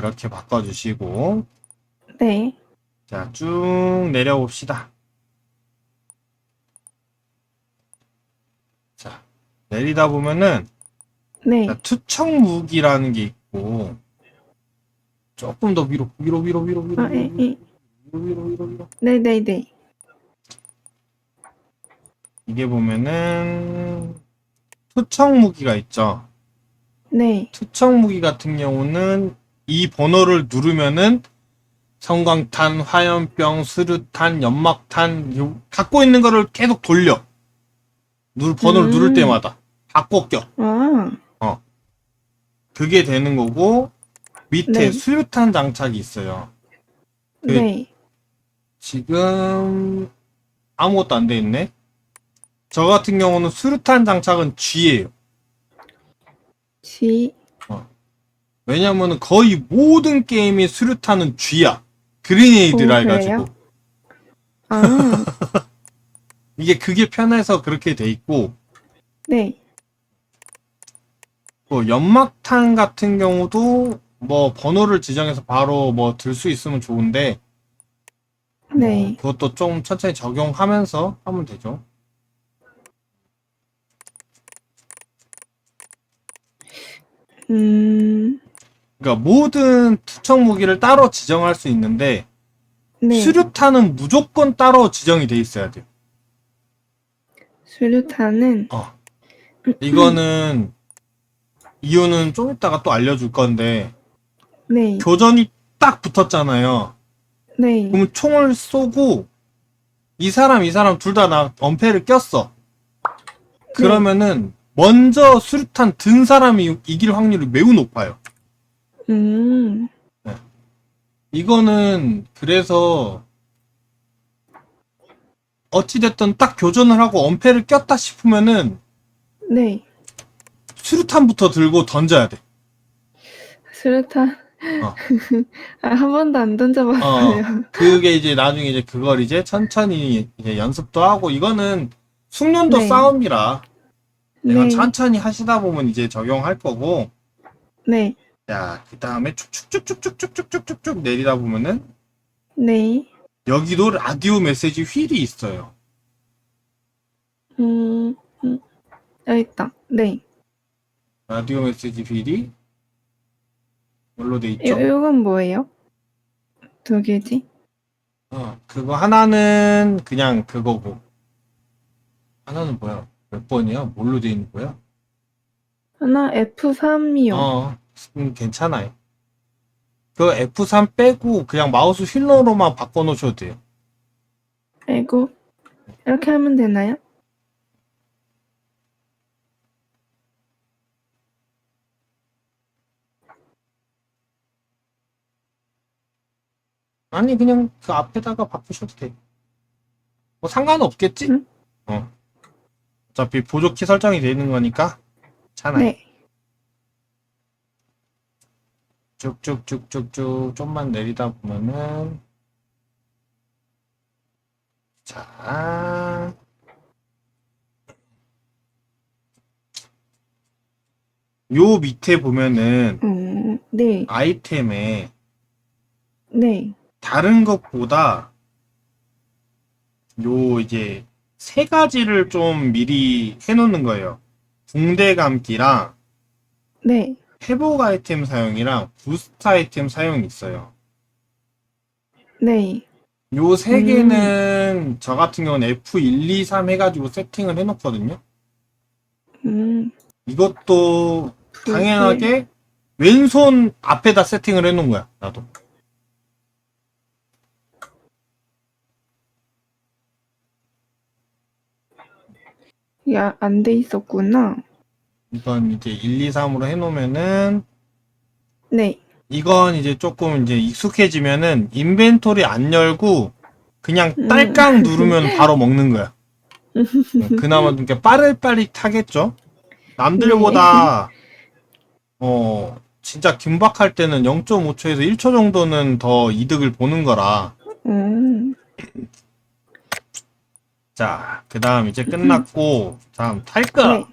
그렇게 바꿔주시고 네. 자 쭉 내려봅시다. 자 내리다 보면은 네. 자, 투척 무기라는 게 있고 조금 더 위로 위로 위로 위로 위로 아, 예, 위로 예. 위로 위로 위로 위로 네 네 네. 이게 보면은 투척 무기가 있죠. 네. 투척 무기 같은 경우는 이 번호를 누르면은 성광탄, 화염병, 수류탄, 연막탄 요- 갖고 있는 거를 계속 돌려. 누 번호를 음. 누를 때마다 바꿔 껴. 아, 그게 되는 거고 밑에 네. 수류탄 장착이 있어요. 그- 네. 지금 아무것도 안 돼 있네. 저 같은 경우는 수류탄 장착은 G예요. G. 왜냐면은 거의 모든 게임의 수류탄은 G야. 그리네이드라 오, 해가지고. 아, 이게 그게 편해서 그렇게 돼 있고, 네. 뭐 연막탄 같은 경우도 뭐 번호를 지정해서 바로 뭐 들 수 있으면 좋은데, 네. 어, 그것도 좀 천천히 적용하면서 하면 되죠. 음, 그러니까 모든 투척 무기를 따로 지정할 수 있는데, 네. 수류탄은 무조건 따로 지정이 돼 있어야 돼요. 수류탄은, 어. 이거는 이유는 좀 이따가 또 알려줄 건데 네. 교전이 딱 붙었잖아요. 네. 그러면 총을 쏘고 이 사람 이 사람 둘 다 나 엄폐를 꼈어. 그러면은 먼저 수류탄 든 사람이 이길 확률이 매우 높아요. 음, 이거는 그래서 어찌됐든 딱 교전을 하고 엄폐를 꼈다 싶으면은 네. 수류탄부터 들고 던져야 돼. 수류탄. 어. 아, 한 번도 안 던져봤어요. 그게 이제 나중에 이제 그걸 이제 천천히 이제 연습도 하고 이거는 숙련도 네. 싸움이라 내가 네. 천천히 하시다 보면 이제 적용할 거고 네. 자 그 다음에 쭉쭉쭉쭉쭉쭉쭉쭉쭉 내리다 보면은 네. 여기도 라디오 메시지 휠이 있어요. 음, 음. 여기 있다. 네. 라디오 메시지 휠이 뭘로 돼 이, 있죠? 이건 뭐예요? 두 개지? 어, 그거 하나는 그냥 그거고 하나는 뭐야? 몇 번이야? 뭘로 돼 있는 거야? 하나 F3이요. 어, 음, 괜찮아요. 그 F3 빼고 그냥 마우스 휠러로만 바꿔놓으셔도 돼요. 아이고. 이렇게 하면 되나요? 아니, 그냥 그 앞에다가 바꾸셔도 돼. 뭐 상관없겠지? 응? 어. 어차피 보조키 설정이 되어 있는 거니까. 괜찮아요. 네. 쭉쭉쭉쭉쭉 좀만 내리다 보면은 자 요 밑에 보면은 음, 네. 아이템에 네. 다른 것보다 요 이제 세 가지를 좀 미리 해놓는 거예요. 붕대 감기랑 네. 회복 아이템 사용이랑 부스트 아이템 사용이 있어요. 네. 요세 개는 저 같은 경우는 F1, 2, 3 해가지고 세팅을 해놓거든요. 음, 이것도 그, 당연하게 왼손 앞에다 세팅을 해놓은 거야, 나도. 야, 안 돼 있었구나. 이건 이제 1, 2, 3으로 해놓으면은, 네. 이건 이제 조금 이제 익숙해지면은 인벤토리 안 열고 그냥 음. 딸깍 누르면 바로 먹는 거야. 그나마 좀 이렇게 빠릿빠릿하겠죠? 남들보다, 어, 진짜 긴박할 때는 0.5초에서 1초 정도는 더 이득을 보는 거라. 음, 자, 그 다음 이제 끝났고, 다음 탈거. 네.